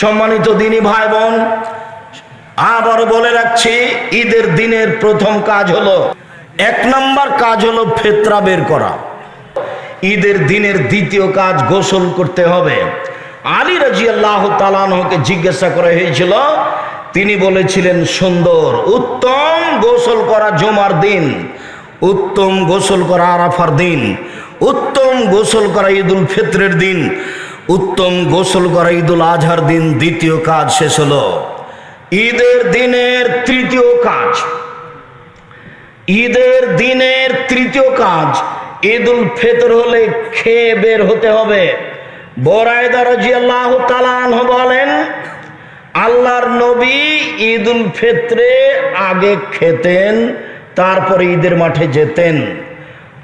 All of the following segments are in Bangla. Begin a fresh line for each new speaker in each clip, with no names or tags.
সম্মানিত দিনী ভাই বোন, আবার বলে রাখছি, ঈদের দিনের প্রথম কাজ হলো, এক নম্বর কাজ হলো ফেতরা বের করা। ঈদের দিনের দ্বিতীয় কাজ গোসল করতে হবে। আলী রাজি তালানহকে জিজ্ঞাসা করা হয়েছিল, তিনি বলেছিলেন, সুন্দর, উত্তম গোসল করা জমার দিন, উত্তম গোসল করা আরাফার দিন, উত্তম গোসল করা ঈদুল ফিত্রের দিন উত্তম গোসল করা ঈদুল আজহার দিন দ্বিতীয় কাজ শেষ হলো। ঈদের দিনের তৃতীয় কাজ। ঈদের দিনের তৃতীয় কাজ, ঈদুল ফিতর হলে খেয়ে বের হতে হবে। বোরায়দা রাজিয়াল্লাহ তালানহ বলেন, আল্লাহর নবী ঈদুল ফিত্রে আগে খেতেন, তারপরে ঈদের মাঠে যেতেন।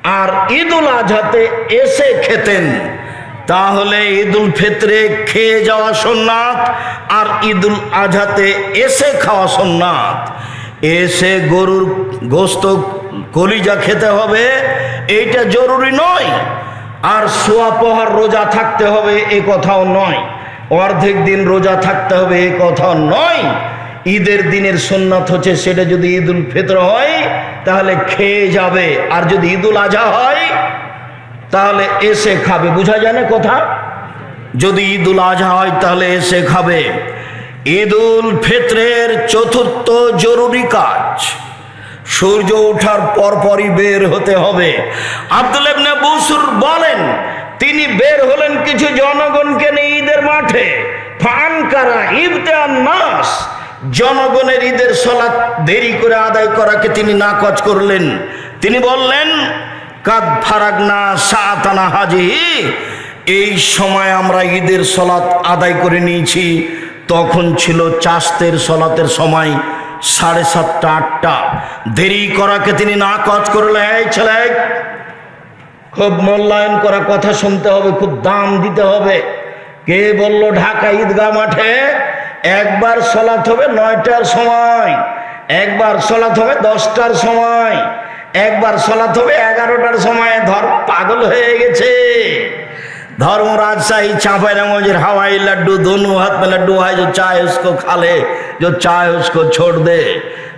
আর ঈদুল আজহাতে এসে খেতেন। তাহলে ঈদুল ফিত্রে খেয়ে যাওয়া সোননাথ আর ঈদুল আজহাতে এসে খাওয়া সোননাথ। এসে গরুর গোস্ত কলিজা খেতে হবে, এইটা জরুরি নয়। আর সোয়া পহার রোজা থাকতে হবে, এ কথাও নয়। অর্ধেক দিন রোজা থাকতে হবে, এ কথাও নয়। ঈদের দিনের সোননাথ হচ্ছে, সেটা যদি ঈদুল ফিতর হয়, তাহলে খেয়ে যাবে। আর যদি ঈদুল আজহা হয় তাহলে এসে খাবে, বোঝা যায় না কথা? যদি ঈদুল আজহা হয়, তাহলে এসে খাবে। ঈদুল ফিত্রের চতুর্থ জরুরি কাজ, সূর্য ওঠার পরপরই বের হতে হবে। আব্দুল ইবনে বসুর বলেন, তিনি বের হলেন কিছু জনগণকে নিয়ে ঈদের মাঠে। ফান কারা ইবতান নাস জনগণের ঈদের সলাৎ দেরি করে আদায় করাকে তিনি নাকচ করলেন। তিনি বললেন কাদ ফারাগনা সাতানা হাজি। এই সময় আমরা ঈদের সলাৎ আদায় করে নিয়েছি। তখন ছিল চাষতের সলাতের সময় সাড়ে সাতটা, আটটা। দেরি করাকে তিনি নাকচ করলেন এই ছেলে, খুব মূল্যায়ন করা কথা শুনতে হবে, খুব দাম দিতে হবে। কে বলল ঢাকা ঈদগাহ মাঠে, একবার সলাৎ হবে নয়টার সময়, একবার সলাৎ হবে দশটার সময়। একবার সলাত হবে, এগারোটার সময় ধর পাগল হয়ে গেছে। ধর্ম রাজশাহী চাঁপাইরামজের হাওয়াই লাড্ডু, দনু হাত লাড্ডু হয় যে চায় উস্কো খালে, যে চায় উস্কো ছোড় দে।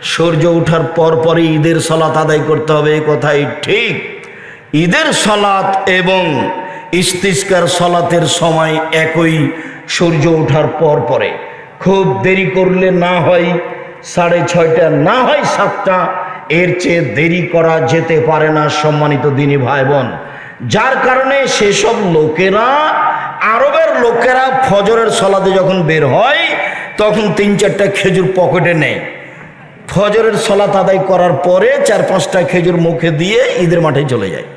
সূর্য ওঠার পর পরই ঈদের সলাত আদায় করতে হবে এ কথাই ঠিক। ঈদের সলাত এবং ইস্তিস্কার সলাতের সময় একই সূর্য ওঠার পর পরে। খুব দেরি করলে না হয়, সাড়ে ছয়টা, না হয় সাতটা এর চেয়ে দেরি করা যেতে পারে না, সম্মানিত দিনী ভাই বোন যার কারণে সেসব লোকেরা, আরবের লোকেরা ফজরের সলাতে যখন বের হয়, তখন তিন চারটা খেজুর পকেটে নেয়। ফজরের সলাত আদায় করার পরে চার পাঁচটা খেজুর মুখে দিয়ে ঈদের মাঠে চলে যায়।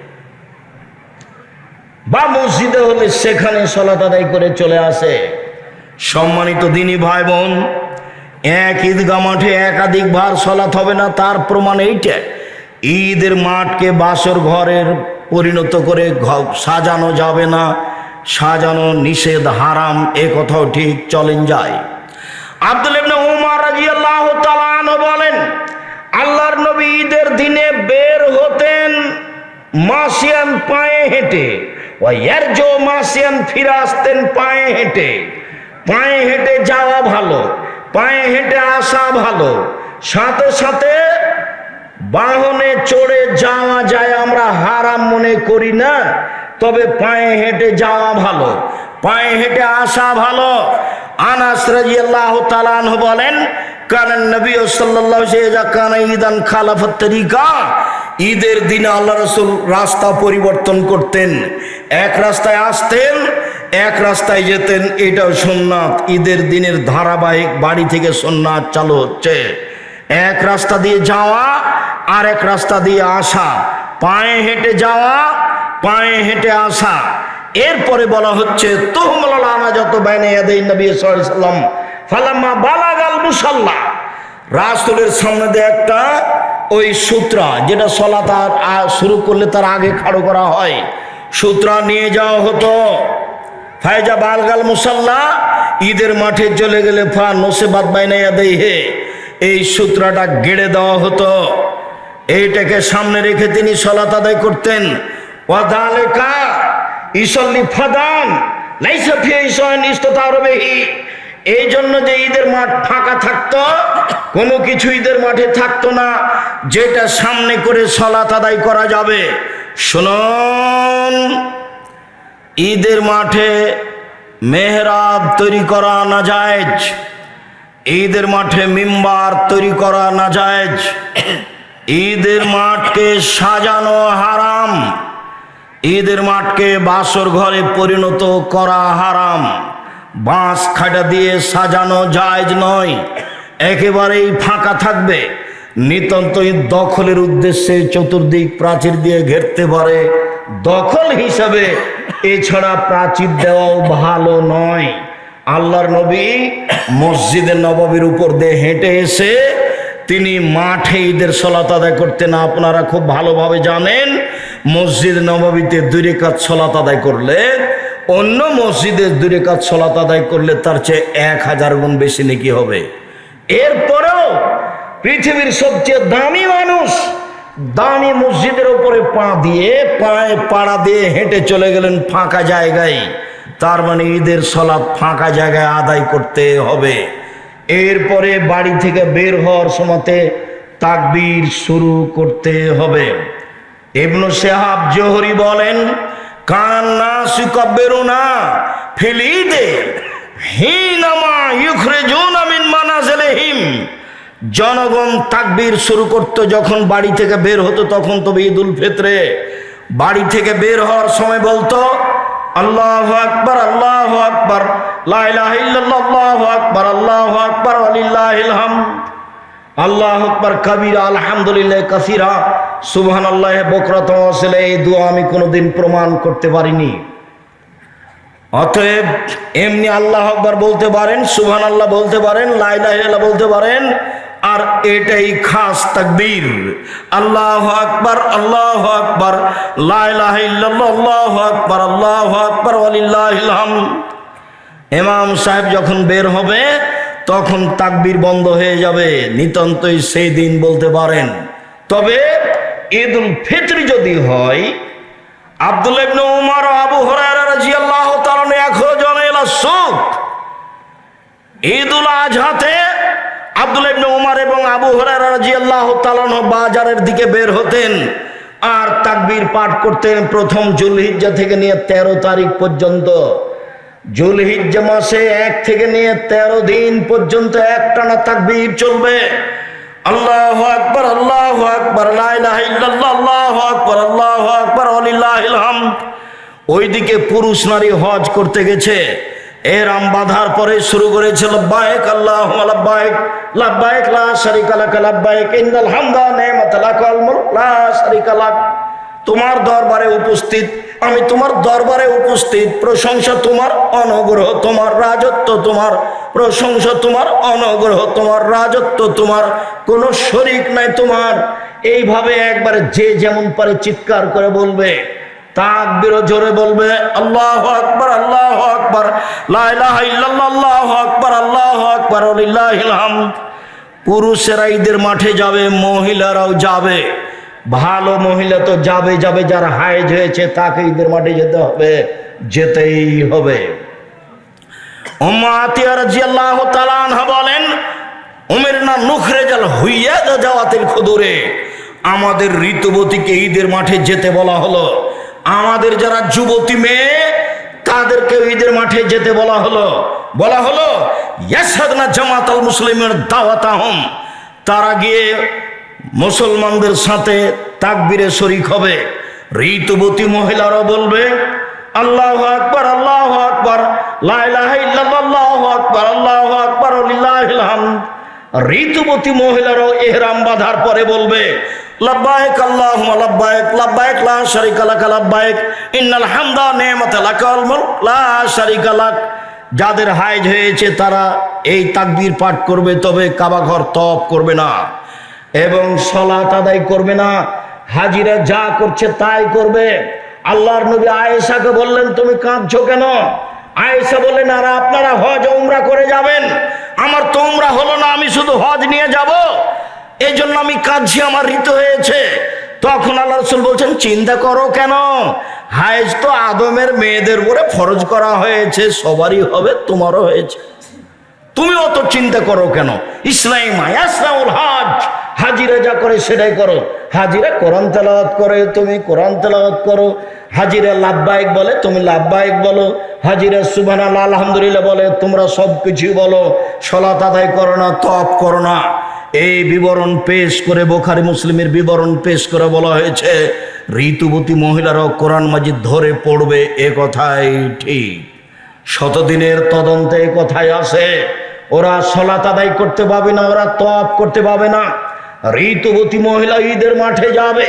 বা মসজিদে হলে সেখানে সলাত আদায় করে চলে আসে। সম্মানিত দিনী ভাই বোন এক ঈদগা মাঠে একাধিক বার সলাত হবে না, তার প্রমাণ এইটা। ঈদের মাঠকে বাসর ঘরের পরিণত করে সাজানো যাবে না, সাজানো নিষেধ হারাম, এ কথাও ঠিক চলেন যায় আব্দুল ইবনে উমর রাদিয়াল্লাহু তাআলা বলেন, আল্লাহর নবী ঈদের দিনে বের হতেন মাসিয়ান পায়ে হেঁটে ও ইয়ারজো মাসিয়ান ফিরে আসতেন পায়ে হেঁটে। পায়ে হেঁটে যাওয়া ভালো পায়ে হেঁটে আসা ভালো। সাথে সাথে বাহনে চড়ে যাওয়া যায় আমরা হারাম মনে করি না, তবে পায়ে হেঁটে যাওয়া ভালো। পায়ে হেঁটে আসা ভালো। আনাস আনহু বলেন ঈদের দিনে আল্লাহ রাসূল রাস্তা পরিবর্তন করতেন। এক রাস্তায় আসতেন এক রাস্তায় যেতেন, এটাও সুন্নাত ঈদের দিনের ধারাবাহিক বাড়ি থেকে সুন্নাত চালু হচ্ছে এক রাস্তা দিয়ে যাওয়া আর এক রাস্তা দিয়ে আসা। পায়ে হেঁটে যাওয়া, পায়ে হেঁটে আসা। এরপরে বলা হচ্ছে তুহমলা আনা যত সাল্লাম সামনে দিয়ে একটা ওই সূত্রা, যেটা সলা তার শুরু করলে তার আগে খাড়ো করা হয়। সূত্রা নিয়ে যাওয়া হতো। ফায়জা বালগাল মুসাল্লা, ঈদের মাঠে চলে গেলে ফা নোসে বাদ বাইনা ইয়াদাই হে। এই সূত্রটা গেড়ে দেওয়া হতো। এইটাকে সামনে রেখে তিনি সলাত আদায় করতেন। ওয়াদালেকা ইসল্লি ফাদান এই জন্য যে ঈদের মাঠ ফাঁকা থাকতো, কোনো কিছু ঈদের মাঠে থাকতো না, যেটা সামনে করে সলাত আদায় করা যাবে। শুনুন। ঈদের মাঠে মেহরাব তৈরি করা না যায় ঈদের মাঠে মিম্বার তৈরি করা না যায় ঈদের মাঠকে সাজানো হারাম। ঈদের মাঠকে বাসর ঘরে পরিণত করা হারাম। বাঁশ খাটা দিয়ে সাজানো জায়জ নয়। একেবারেই ফাঁকা থাকবে। নিতান্তই দখলের উদ্দেশ্যে চতুর্দিক প্রাচীর দিয়ে ঘেরতে পারে দখল হিসাবে এছাড়া প্রাচীর দেওয়াও ভালো নয়। আল্লাহর নবী মসজিদের নবাবির উপর দিয়ে হেঁটে এসে তিনি মাঠে ঈদের সলাত আদায় করতেন। আপনারা খুব ভালোভাবে জানেন, মসজিদ নবাবিতে দুই কাজ সলাত আদায় করলে, অন্য মসজিদের দুই কাজ সলাত আদায় করলে তার চেয়ে এক হাজার গুণ বেশি নাকি হবে। এরপরেও পৃথিবীর সবচেয়ে দামি মানুষ দামি মসজিদের উপরে পা দিয়ে পায়ে পাড়া দিয়ে হেঁটে চলে গেলেন ফাঁকা জায়গায়। তার মানে ঈদের সলাৎ ফাঁকা জায়গায় আদায় করতে হবে। এরপরে বাড়ি থেকে বের হওয়ার সময়তে তাকবীর শুরু করতে হবে। ইবনু সেহাব জোহরি বলেন, কান্না সুকব্বেরুনা ফিলিদে হিনামা ইউখরিজুনা মিন মানাজিলিহিম। জনগণ তাকবীর শুরু করতো যখন বাড়ি থেকে বের হতো, তখন তবে ঈদুল ফিতরে। বাড়ি থেকে বের হওয়ার সময় বলতো, আল্লাহ আকবার আল্লাহ আকবার, লা ইলাহা ইল্লাল্লাহ, আল্লাহু আকবার আল্লাহু আকবার, ওয়ালিল্লাহিল হামদ। আল্লাহ আকবার, কবিরা, আলহামদুলিল্লাহ, কাসিরা সুবহান আল্লাহ বকরত আসলে এই দোয়া আমি কোনোদিন প্রমাণ করতে পারিনি। অতএব এমনি আল্লাহ আকবার বলতে পারেন সুবহান আল্লাহ বলতে পারেন লাইলাহ বলতে পারেন আর এটাই খাস তাকবীর। আল্লাহ আকবার আল্লাহ আকবার আল্লাহ আকবার আল্লাহ আকবার ওয়ালিল্লাহিল হামদ ইমাম সাহেব যখন বের হবে, তখন তাকবীর বন্ধ হয়ে যাবে। নিতান্তই সেই দিন বলতে পারেন। তবে ঈদুল ফিত্র যদি হয়, আব্দুল ইবনে উমর আবু হুরায়রা রাদিয়াল্লাহু তাআলা একজন এলা সুক ঈদুল আজহাতে আব্দুল ইবনে উমর এবং আবু হুরায়রা রাদিয়াল্লাহু তাআলা বাজারের দিকে বের হতেন আর তাকবীর পাঠ করতেন প্রথম জুলহিজ্জা থেকে নিয়ে 13 তারিখ পর্যন্ত। জুলহিজ্জা মাসে এক থেকে নিয়ে 13 দিন পর্যন্ত একটানা তাকবীর চলবে। আল্লাহু আকবার আল্লাহু আকবার, লা ইলাহা ইল্লাল্লাহ, আল্লাহু আকবার আল্লাহু আকবার, ওয়ালিল্লাহিল হামদ। ওইদিকে পুরুষ নারী হজ করতে গেছে। এরাম বাধার পরে শুরু করেছে লব্বাইক আল্লাহ লব্বাইক লব্বাইক লা শারিকা লাক লব্বাইক ইন্নাল হামদা নি'মাতা লাকাল মুলক, লা শারিকা লাক। তোমার দরবারে উপস্থিত, আমি তোমার দরবারে উপস্থিত, প্রশংসা তোমার, অনুগ্রহ তোমার, রাজত্ব তোমার, প্রশংসা তোমার, অনুগ্রহ তোমার, রাজত্ব তোমার, কোনো শরিক নাই তোমার। এইভাবে একবারে যে যেমন পারে চিৎকার করে বলবে তাকবিরও জোরে বলবে, আল্লাহ আকবার আল্লাহ আকবার, লা ইলাহা ইল্লাল্লাহ আকবার, আল্লাহু আকবার, ওয়ালিল্লাহিল হামদ। পুরুষেরা ঈদের মাঠে যাবে, মহিলারাও যাবে। ভালো মহিলা তো যাবে যাবে যার হাইজ হয়েছে, তাকে ঈদের মাঠে যেতে হবে, যেতেই হবে। বলেন উমের না নুখরে জাল হুইয়া যাওয়াতিল খুদুরে। আমাদের ঋতুবতীকে ঈদের মাঠে যেতে বলা হলো। আমাদের যারা যুবতী মেয়ে, তাদেরকে ঈদের মাঠে যেতে বলা হলো। বলা হলো ইয়াসাদনা জামাত মুসলিমের দাওয়াত আহম তারা গিয়ে মুসলমানদের সাথে তাকবিরে শরিক হবে। ঋতুবতী মহিলারাও বলবে, আল্লাহ আকবার আল্লাহ আকবার আকবার, আল্লাহু আকবার ঋতুবতী মহিলারাও এহরাম বাঁধার পরে বলবে লাব্বাইক আল্লাহুম্মা লাব্বাইক লাব্বাইক লা শারিকা লাক ইন্নাল হামদা নি'মাতা লা শারিকা লাক। যাদের হাইজ হয়েছে তারা এই তাকবীর পাঠ করবে, তবে কাবা ঘর তপ করবে না এবং সলাত আদায় করবে না। হাজিরা যা করছে তাই করবে। আল্লাহর নবী আয়েশাকে বললেন, তুমি কাঁদছো কেন? আয়েশা বললেন, আর আপনারা হজ উমরা করে যাবেন। আমার তো উমরা হলো না, আমি শুধু হজ নিয়ে যাব। এই জন্য আমি কাঁদছি, আমার ঋতু হয়েছে। তখন আল্লাহ রসুল বলছেন, চিন্তা করো কেন? হায়েজ তো আদমের মেয়েদের উপরে ফরজ করা হয়েছে, সবারই হবে, তোমারও হয়েছে। তুমি অত চিন্তা করো কেন? ইসলাম ইসলামুল হাজ। হাজিরা যা করে সেটাই করো। হাজিরা কোরআন তেলাওয়াত করে তুমি, কোরআন তেলাওয়াত করো। হাজিরা লাভবাহিক বলে তুমি লাভবাহিক বলো। হাজিরা সুবান আলহামদুলিল্লাহ বলে তোমরা সব কিছুই বলো। সলাত আদায় করো না তপ করো না। এই বিবরণ পেশ করে বোখারি মুসলিমের বিবরণ পেশ করে বলা হয়েছে, ঋতুবতী মহিলারাও কোরআন মাজিদ ধরে পড়বে এ কথাই ঠিক। শতদিনের তদন্তে এ কথাই আসে, ওরা সলাত আদায় করতে পাবে না, ওরা তপ করতে পাবে না। ঋতুবতী মহিলা ঈদের মাঠে যাবে,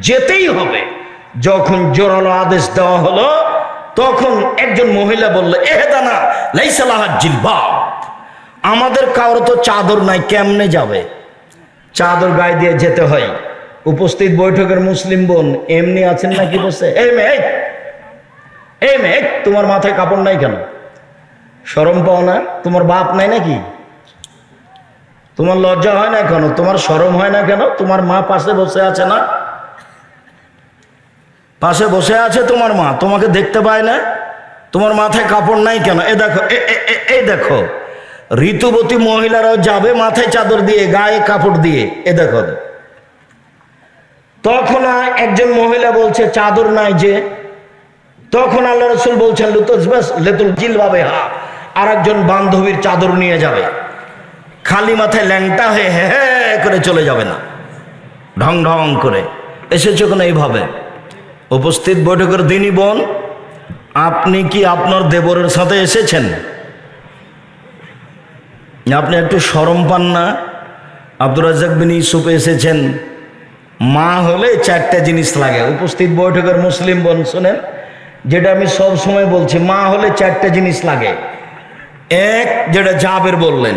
যেতেই হবে। যখন জোরালো আদেশ দেওয়া হলো, তখন একজন মহিলা বলল এহেদানা লাইসালাহ জিলবাব। আমাদের কারও তো চাদর নাই, কেমনে যাবে? চাদর গায়ে দিয়ে যেতে হয়। উপস্থিত বৈঠকের মুসলিম বোন, এমনি আছেন নাকি বসে? এই মেয়ে এই! মেয়ে তোমার মাথায় কাপড় নাই কেন? সরম পাও না? তোমার বাপ নাই নাকি? তোমার লজ্জা হয় না কেন? তোমার সরম হয় না কেন? তোমার মা পাশে বসে আছে না? পাশে বসে আছে তোমার মা, তোমাকে দেখতে পায় না? তোমার মাথায় কাপড় নাই কেন? এ দেখো এই দেখো। ঋতুবতী মহিলারাও যাবে মাথায় চাদর দিয়ে, গায়ে কাপড় দিয়ে। এ দেখো। তখন একজন মহিলা বলছে, চাদর নাই যে। তখন আল্লাহ রসুল বলছেন লেতুল জিল ভাবে হা। আর একজন বান্ধবীর চাদর নিয়ে যাবে। খালি মাথায় ল্যাংটা হয়ে হে হে করে চলে যাবে না। ঢং ঢং করে। এসেছে কোনো এইভাবে? উপস্থিত বৈঠকের দিনই বোন, আপনি কি আপনার দেবরের সাথে এসেছেন? আপনি একটু সরম পান না? আব্দুর রাজাক বিন ইউসুফ এসেছেন। মা হলে চারটা জিনিস লাগে। উপস্থিত বৈঠকের মুসলিম বোন, শোনেন, যেটা আমি সব সময় বলছি, মা হলে চারটা জিনিস লাগে। এক, যেটা জাবের বললেন।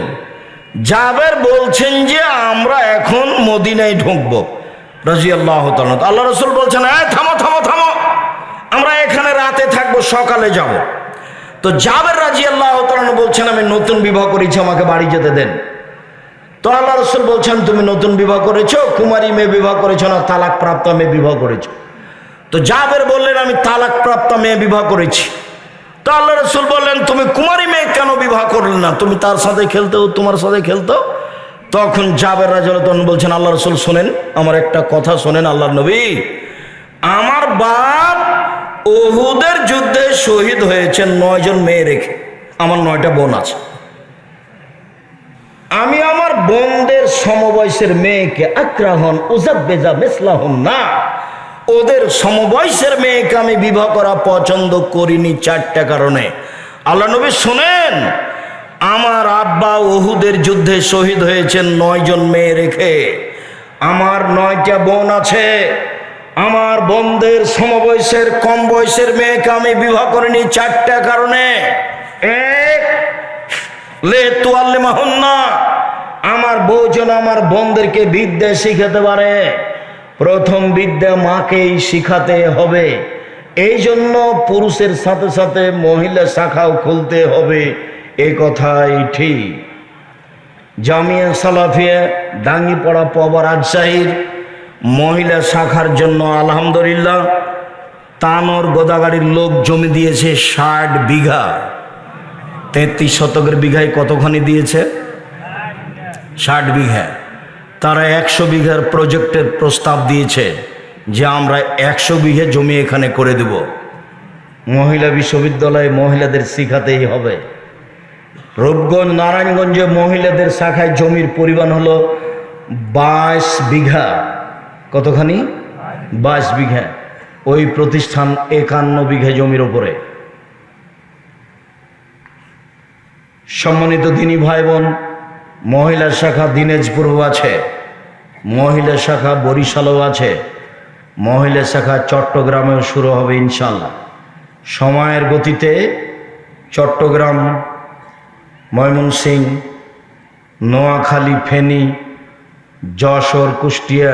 জাবের বলছেন যে, আমরা এখন মদিনায় ঢুকবো। রাজি আল্লাহ আল্লাহ রসুল বলছেন হ্যাঁ থামো থামো থামো। আমরা এখানে রাতে থাকব, সকালে যাব। তো জাবের রাজি আল্লাহ বলছেন, আমি নতুন বিবাহ করেছি, আমাকে বাড়ি যেতে দেন। তো আল্লাহ রসুল বলছেন, তুমি নতুন বিবাহ করেছ? কুমারী মেয়ে বিবাহ করেছ না তালাক প্রাপ্ত মেয়ে বিবাহ করেছ? তো জাবের বললেন, আমি তালাক প্রাপ্ত মেয়ে বিবাহ করেছি। তো আল্লাহ রসুল বললেন, তুমি কুমারী মেয়ে কেন বিবাহ করলে না? তুমি তার সাথে খেলতেও, তোমার সাথে খেলতো তখন জাবের রাজন বলছেন, আল্লাহ রসুল, শোনেন, আমার একটা কথা শোনেন আল্লাহ নবী, আমার বাপ ওহুদের যুদ্ধে শহীদ হয়েছেন নয়জন মেয়ে রেখে। আমার নয়টা বোন আছে। আমি আমার বোনদের সমবয়সের মেয়েকে আক্রাহন উজাবেজা মেসলাহন না। ওদের সমবয়সের মেয়েকে আমি বিবাহ করা পছন্দ করিনি চারটা কারণে। আল্লাহ নবী শোনেন, আমার আব্বা ওহুদের যুদ্ধে শহীদ হয়েছেন নয়জন মেয়ে রেখে। আমার নয়টা বোন আছে। আমার বোনদের সমবয়সের কম বয়সের মেয়েকে আমি বিবাহ করিনি চারটা কারণে। এক আমার বউ যেন আমার বোনদেরকে বিদ্যা শিখাতে পারে। প্রথম বিদ্যা মাকেই শিখাতে হবে। এই জন্য পুরুষের সাথে সাথে মহিলা শাখাও খুলতে হবে। এ কথাই ঠিক। জামিয়া সালাফিয়া ডাঙ্গিপাড়া পবা রাজশাহীর মহিলা শাখার জন্য আলহামদুলিল্লাহ তানোর গোদাগাড়ির লোক জমি দিয়েছে ষাট বিঘা। তেত্রিশ শতকের বিঘায় কতখানি দিয়েছে? ষাট বিঘা। তারা একশো বিঘার প্রজেক্টের প্রস্তাব দিয়েছে যে আমরা একশো বিঘে জমি এখানে করে দেব। মহিলা বিশ্ববিদ্যালয়ে মহিলাদের শিখাতেই হবে। রূপগঞ্জ, নারায়ণগঞ্জে মহিলাদের শাখায় জমির পরিমাণ হলো বাইশ বিঘা। কতখানি? বাইশ বিঘা। ওই প্রতিষ্ঠান একান্ন বিঘা জমির ওপরে সম্মানিত দিনী ভাই বোন মহিলা শাখা দিনাজপুরও আছে, মহিলা শাখা বরিশালও আছে, মহিলা শাখা চট্টগ্রামেও শুরু হবে ইনশাল্লাহ সময়ের গতিতে চট্টগ্রাম ময়মনসিং নোয়াখালী, ফেনী, যশোর, কুষ্টিয়া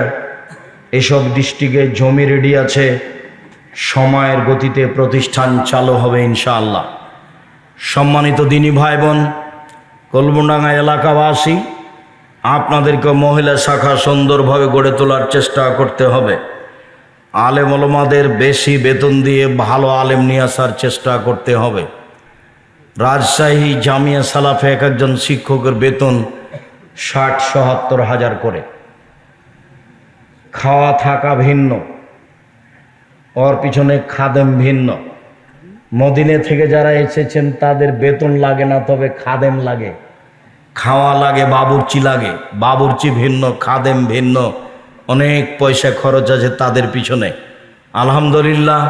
এসব ডিস্ট্রিক্টে জমি রেডি আছে। সময়ের গতিতে প্রতিষ্ঠান চালু হবে ইনশাআল্লাহ। সম্মানিত দিনী ভাই বোন কলমডাঙ্গা এলাকাবাসী, আপনাদেরকে মহিলা শাখা সুন্দরভাবে গড়ে তোলার চেষ্টা করতে হবে। আলেম ওলমাদের বেশি বেতন দিয়ে ভালো আলেম নিয়ে আসার চেষ্টা করতে হবে। রাজশাহী জামিয়া সালাফে এক একজন শিক্ষকের বেতন ষাট সহাত্তর হাজার করে। খাওয়া থাকা ভিন্ন, ওর পিছনে খাদেম ভিন্ন। মদিনে থেকে যারা এসেছেন, তাদের বেতন লাগে না, তবে খাদেম লাগে। খাওয়া লাগে, বাবুর্চি লাগে। বাবুর্চি ভিন্ন, খাদেম ভিন্ন। অনেক পয়সা খরচ আছে তাদের পিছনে। আলহামদুলিল্লাহ,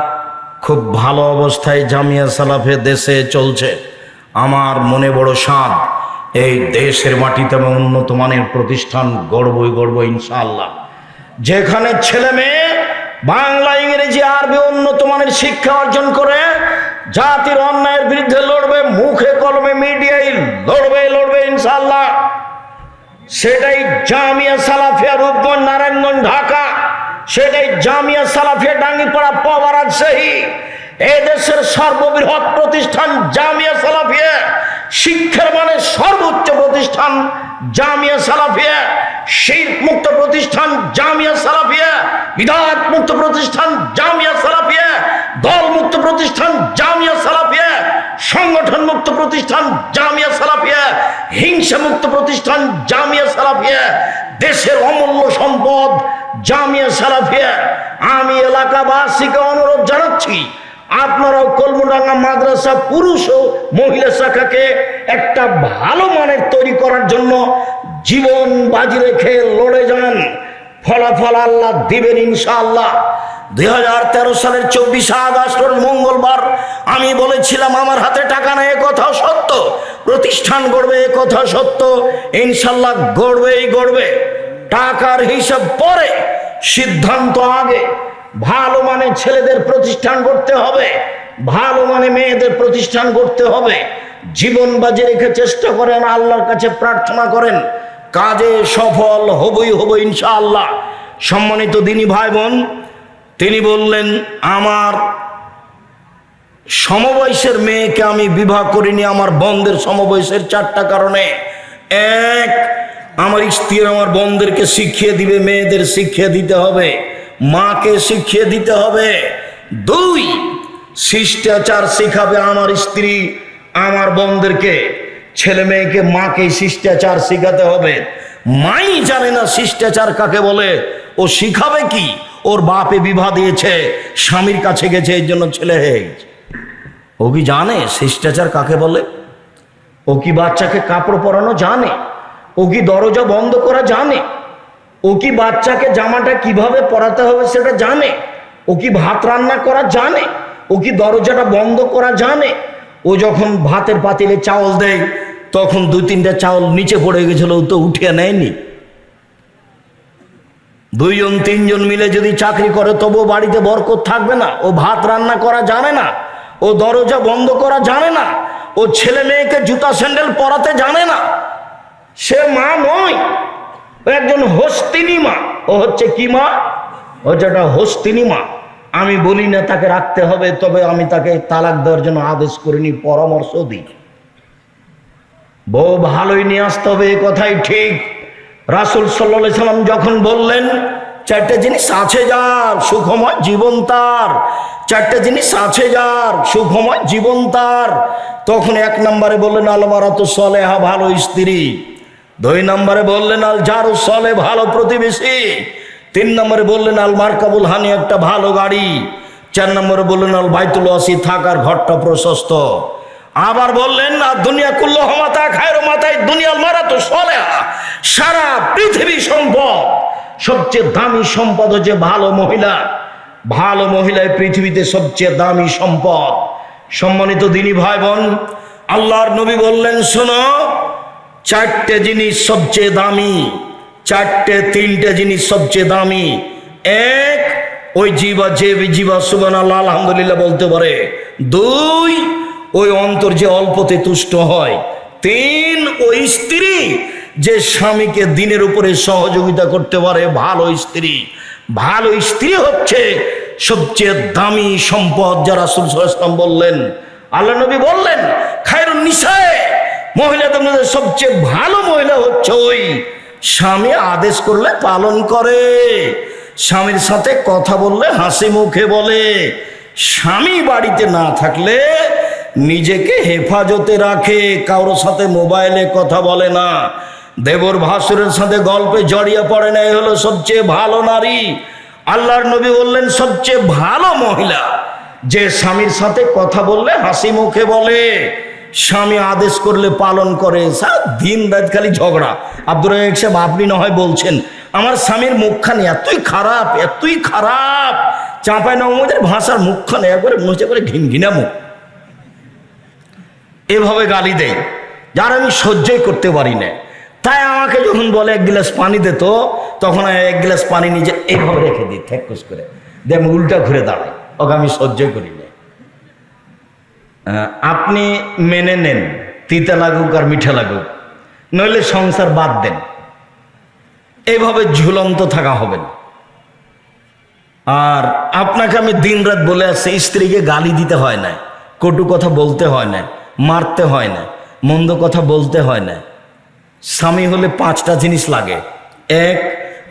খুব ভালো অবস্থায় জামিয়া সালাফে দেশে চলছে। আমার মনে বড় স্বাদ, এই দেশের মাটিতে উন্নত মানের প্রতিষ্ঠান গড়বই গড়ব ইনশাআল্লাহ। যেখানে ছেলে মেয়ে বাংলা, ইংরেজি, আরবি উন্নত মানের শিক্ষা অর্জন করে, জাতির অন্যায়ের বিরুদ্ধে লড়বে, মুখে কলমে মিডিয়ায় লড়বে লড়বে ইনশাল্লাহ সেটাই জামিয়া সালাফিয়া রূপগঞ্জ, নারায়ণগঞ্জ, ঢাকা। সেটাই জামিয়া সালাফিয়া ডাঙ্গিপাড়া পাওয়া রাজশাহী এই দেশের সর্ববৃহৎ প্রতিষ্ঠান জামিয়া সালাফিয়া। শিক্ষার মানে সর্বোচ্চ প্রতিষ্ঠান জামিয়া সালাফিয়া শিল্প মুক্ত প্রতিষ্ঠান জামিয়া সালাফিয়া বিধাত মুক্ত প্রতিষ্ঠান জামিয়া সালাফিয়া দল মুক্ত প্রতিষ্ঠান জামিয়া সালাফিয়া সংগঠন মুক্ত প্রতিষ্ঠান জামিয়া সালাফিয়া হিংসা মুক্ত প্রতিষ্ঠান জামিয়া সালাফিয়া, দেশের অমূল্য সম্পদ জামিয়া সালাফিয়া। আমি এলাকাবাসীকে অনুরোধ জানাচ্ছি আপনারাও কলমডাঙ্গা মাদ্রাসা পুরুষ ও মহিলা শাখাকে একটা ভালো মানের তৈরি করার জন্য জীবন বাজি রেখে লড়ে যান। ফলাফল আল্লাহ দিবেন ইনশাআল্লাহ। দুই হাজার তেরো সালের চব্বিশে আগস্ট মঙ্গলবার আমি বলেছিলাম, আমার হাতে টাকা নেই কথা সত্য। প্রতিষ্ঠান গড়বে কথা সত্য। ইনশাল্লাহ গড়বেই গড়বে। টাকার হিসাব পরে, সিদ্ধান্ত আগে। ভালো মানে ছেলেদের প্রতিষ্ঠান করতে হবে, ভালো মানে মেয়েদের প্রতিষ্ঠান করতে হবে। জীবন বাজি রেখে চেষ্টা করেন, আল্লাহর কাছে প্রার্থনা করেন, কাজে সফল হবই হব ইনশাআল্লাহ। সম্মানিত দিনী ভাই বোন তিনি বললেন, আমার সমবয়সের মেয়েকে আমি বিবাহ করিনি আমার বন্ধের সমবয়সের চারটা কারণে। এক, আমার স্ত্রী আমার বন্ধেরকে শিখিয়ে দিবে, মেয়েদের শিখিয়ে দিতে হবে। মাকে শিখিয়ে দিতে হবে। দুই, শিষ্টাচার শিখাবে আমার স্ত্রী, আমার বন্ধেরকে ছেলে মেয়েকে মাকে শিষ্টাচার শিখাতে হবে। মাই জানে না শিষ্টাচার কাকে বলে। ও শিখাবে কি? ওর বাপে বিবাহ দিয়েছে, স্বামীর কাছে গেছে এই জন্য ছেলে হয়ে ও কি জানে শিষ্টাচার কাকে বলে? ও কি বাচ্চাকে কাপড় পরানো জানে? ও কি দরজা বন্ধ করা জানে? ও কি বাচ্চাকে জামাটা কীভাবে পরাতে হবে সেটা জানে? ও কি ভাত রান্না করা জানে? ও কি দরজাটা বন্ধ করা জানে? ও যখন ভাতের পাতিলে চাউল দেয়, তখন দু তিনটা চাউল নিচে পড়ে গেছিল, ও তো উঠিয়ে নেয়নি। দুইজন, তিনজন মিলে যদি চাকরি করে, তবু বাড়িতে বরকত থাকবে না। ও ভাত রান্না করা জানে না। ও দরজা বন্ধ করা জানে না। ও ছেলে মেয়েকে জুতা স্যান্ডেল পরাতে জানে না। সে মা নয়। একজন হস্তিনী মা। ও হচ্ছে কি মা? ও যেটা হস্তিনী মা। আমি বলি না তাকে রাখতে হবে, তবে আমি তাকে তালাক দেওয়ার জন্য আদেশ করে করিনি, পরামর্শ দিই। বউ ভালোই নিয়ে আসতে হবে, এ কথাই ঠিক। রাসুল সাল্লা সাল্লাম যখন বললেন, চারটে জিনিস আছে যার, সুখময় জীবন তার। চারটে জিনিস আছে যার, সুখময় জীবন তার। তখন এক নম্বরে বললেন, আলমারাত সলেহা, ভালো স্ত্রী। দুই নম্বরে বললেন, আল জারু সলে ভালো প্রতিবেশী। তিন নম্বরে বললেন, আল মার্কাবুল হানি একটা ভালো গাড়ি। চার নম্বরে বললেন, আল বাইতুল আসি থাকার ঘরটা প্রশস্ত। আবার বললেন, আর দুনিয়া কুল্ল মাতা খায়ের মাথায় দুনিয়াল মারা তো সলেহা। সারা পৃথিবী সম্পদ, সবচেয়ে দামি সম্পদ হচ্ছে ভালো মহিলা। ভালো মহিলায় পৃথিবীতে সবচেয়ে দামি সম্পদ। সম্মানিত দিনী ভাই বোন আল্লাহর নবী বললেন, শোনো চারটে জিনিস সবচেয়ে দামি, চারটে, তিনটে জিনিস সবচেয়ে দামি। এক, ওই জীবা যে জীবা সুবান আল্লাহ আলহামদুলিল্লাহ বলতে পারে। দুই, ওই অন্তর যে অল্পতে তুষ্ট হয়। তিন, ওই স্ত্রী যে স্বামীকে দিনের উপরে সহযোগিতা করতে পারে, ভালো স্ত্রী। ভালো স্ত্রী হচ্ছে সবচেয়ে দামি সম্পদ, যারা সুলসাম বললেন। আল্লাহ নবী বললেন, খায়রুন নিশায় মহিলাদের মধ্যে সবচেয়ে ভালো মহিলা হচ্ছে ওই স্বামী আদেশ করলে পালন করে। স্বামীর সাথে কথা বললে হাসি মুখে বলে। স্বামী বাড়িতে না থাকলে নিজেকে হেফাজতে রাখে, কারোর সাথে মোবাইলে কথা বলে না। দেবর ভাসুরের সাথে গল্পে জড়িয়ে পড়ে না হলো সবচেয়ে ভালো নারী। আল্লাহর নবী বললেন, সবচেয়ে ভালো মহিলা যে স্বামীর সাথে কথা বললে হাসি মুখে বলে। স্বামী আদেশ করলে পালন করে। দিন রাত খালি ঝগড়া। আব্দুর রাজাক সাহেব, আপনি না হয় বলছেন, আমার স্বামীর মুখখানি এতই খারাপ এতই খারাপ। চাঁপাই নবমদের ভাষার মুখখানে একবারে মুছে করে ঘিন ঘিনা মুখ এভাবে গালি দেয়। যার আমি সহ্যই করতে পারি না। তাই আমাকে যখন বলে এক গ্লাস পানি দে তো, তখন এক গ্লাস পানি নিজে এইভাবে রেখে দিই ঠেকুস করে। আমি উল্টা ঘুরে দাঁড়াই। ওকে আমি সহ্যই করি না। আপনি মেনে নেন, তিতা লাগুক আর মিঠা লাগুক, নইলে সংসার বাদ দেন। এইভাবে ঝুলন্ত থাকা হবে না। আর আপনাকে আমি দিনরাত বলে আসছি, স্ত্রীকে গালি দিতে হয় না, কটু কথা বলতে হয় না, মারতে হয় না, মন্দ কথা বলতে হয় না। স্বামী হলে পাঁচটা জিনিস লাগে। এক,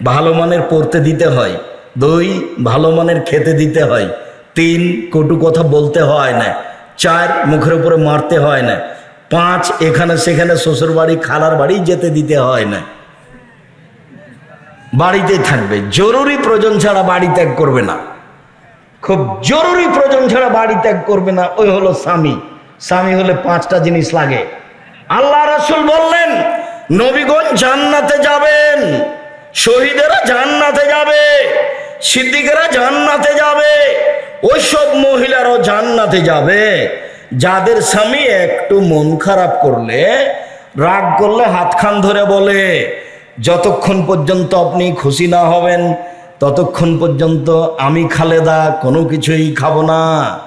ভালো মানের পড়তে দিতে হয়। দুই, ভালো মানের খেতে দিতে হয়। তিন, কটু কথা বলতে হয় না। চার মুখের উপরে মারতে হয় না। পাঁচ এখানে সেখানে শ্বশুর বাড়ি খালার বাড়ি যেতে দিতে হয় না। বাড়িতেই থাকবে। জরুরি প্রয়োজন ছাড়া বাড়ি ত্যাগ করবে না। খুব জরুরি প্রয়োজন ছাড়া বাড়ি ত্যাগ করবে না। ওই হলো স্বামী। স্বামী হলে পাঁচটা জিনিস লাগে। আল্লাহ রাসুল বললেন নবীগঞ্জ জান্নাতে যাবেন, শহীদেরা জান্নাতে যাবে, সিদ্দিকেরা জান্নাতে যাবে ওইসব মহিলারাও জান্নাতে যাবে। যাদের স্বামী একটু মন খারাপ করলে, রাগ করলে হাতখান ধরে বলে, যতক্ষণ পর্যন্ত আপনি খুশি না হবেন, ততক্ষণ পর্যন্ত আমি খালেদা, কোনো কিছুই খাব না।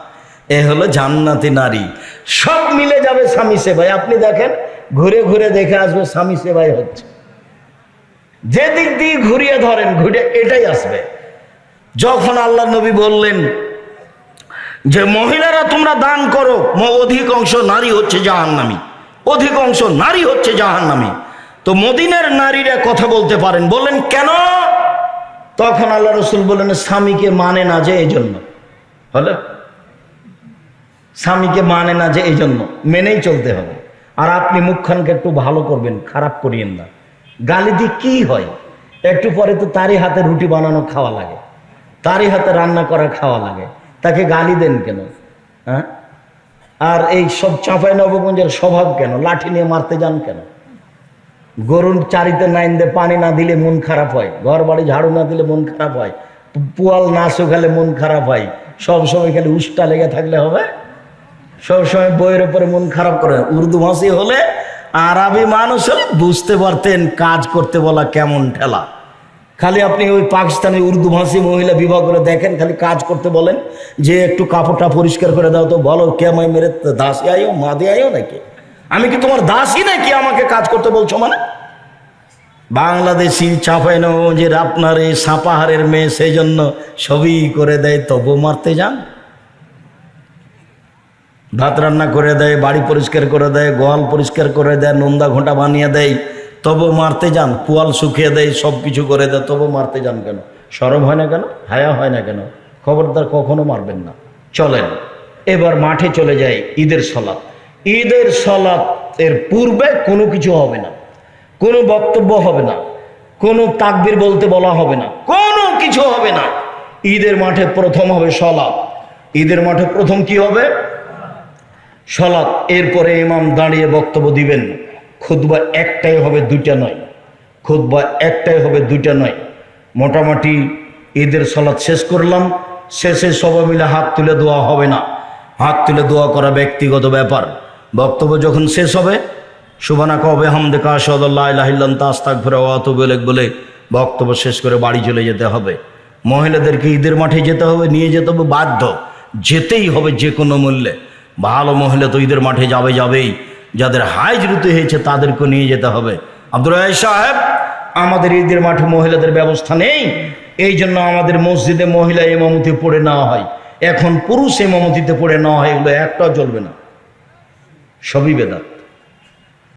এ হলো জান্নাতি নারী। সব মিলে যাবে স্বামী সেবায়। আপনি দেখেন, ঘুরে ঘুরে দেখে আসবে স্বামী সেবাই হচ্ছে। যে দিক দিয়ে ঘুরিয়ে ধরেন, ঘুরে এটাই আসবে। যখন আল্লাহ নবী বললেন যে মহিলারা তোমরা দান করো, ম- অধিক অংশ নারী হচ্ছে জাহান্নামী। অধিক অংশ নারী হচ্ছে জাহান্নামী। তো মদিনের নারীরা কথা বলতে পারেন। বললেন, কেন? তখন আল্লাহ রসুল বললেন, স্বামীকে মানে না যে এই জন্য হলো? স্বামীকে মানে না যে এই জন্য মেনেই চলতে হবে। আর আপনি মুখখানকে একটু ভালো করবেন, খারাপ করিয়েন না। গালি দিয়ে কি হয়? একটু পরে তো তারই হাতে রুটি বানানো খাওয়া লাগে। তারই হাতে রান্না করা খাওয়া লাগে। তাকে গালি দেন কেন? হ্যাঁ? আর এই সব চাঁপাই নবগঞ্জের স্বভাব কেন? লাঠি নিয়ে মারতে যান কেন? গরুর চারিতে নাইন দিয়ে পানি না দিলে মন খারাপ হয়। ঘর বাড়ি ঝাড়ু না দিলে মন খারাপ হয়। পোয়াল না শুকালে মন খারাপ হয়। সব সময় খালি উষ্টা লেগে থাকলে হবে। সব সময় বইয়ের উপরে মন খারাপ করে। উর্দু ভাষী হলে আরবি মানুষ বুঝতে পারতেন কাজ করতে বলা কেমন ঠেলা। খালি আপনি ওই পাকিস্তানি উর্দু ভাষী মহিলা বিবাহ করে দেখেন, খালি কাজ করতে বলেন, যে একটু কাপড়টা পরিষ্কার করে দাও তো বলো, কে আমায় মেরে দাসী আইও মাদে আইও নাকি? আমি কি তোমার দাসী নাকি আমাকে কাজ করতে বলছো মানে? বাংলাদেশি চাপাই যে আপনার এই সাপাহারের মেয়ে সেই জন্য সবই করে দেয়, তবু মারতে যান। ভাত রান্না করে দেয়, বাড়ি পরিষ্কার করে দেয়, গোয়াল পরিষ্কার করে দেয়, নোন্দা ঘোঁটা বানিয়ে দেয় তবু মারতে যান পোয়াল শুকিয়ে দেয়, সব কিছু করে দেয়, তবু মারতে যান কেন? সরম হয় না কেন? হায়া হয় না কেন? খবরদার কখনো মারবেন না। চলেন, এবার মাঠে চলে যাই ঈদের সলাৎ। ঈদের সলাৎ এর পূর্বে কোনো কিছু হবে না। কোনো বক্তব্য হবে না। কোনো তাকবির বলতে বলা হবে না। কোনো কিছু হবে না। ঈদের মাঠে প্রথম হবে সলাৎ। ঈদের মাঠে প্রথম কি হবে? সলাৎ। এরপরে ইমাম দাঁড়িয়ে বক্তব্য দিবেন। খুতবা একটাই হবে, দুইটা নয়। খুতবা একটাই হবে, দুইটা নয়। মোটামুটি ঈদের সলাৎ শেষ করলাম। শেষে সবাই মিলে হাত তুলে দোয়া হবে না। হাত তুলে দোয়া করা ব্যক্তিগত ব্যাপার। বক্তব্য যখন শেষ হবে, সুবানা কবে হামদে কাশাল্লাহিল্লাম তাস্তাক ফেরা অত বলে বলে বক্তব্য শেষ করে বাড়ি চলে যেতে হবে। মহিলাদেরকে ঈদের মাঠে যেতে হবে, নিয়ে যেতে হবে বাধ্য। যেতেই হবে যে কোনো মূল্যে। ভালো মহিলা তো ঈদের মাঠে যাবে যাবেই। যাদের হাইজ রুতে হয়েছে তাদেরকে নিয়ে যেতে হবে। আব্দুল সাহেব, আমাদের ঈদের মাঠে মহিলাদের ব্যবস্থা নেই এই জন্য আমাদের মসজিদে মহিলা এমামতি পড়ে নেওয়া হয়। এখন পুরুষ এমামতিতে পড়ে নেওয়া হয়, এগুলো একটাও চলবে না। সবই বেদাত।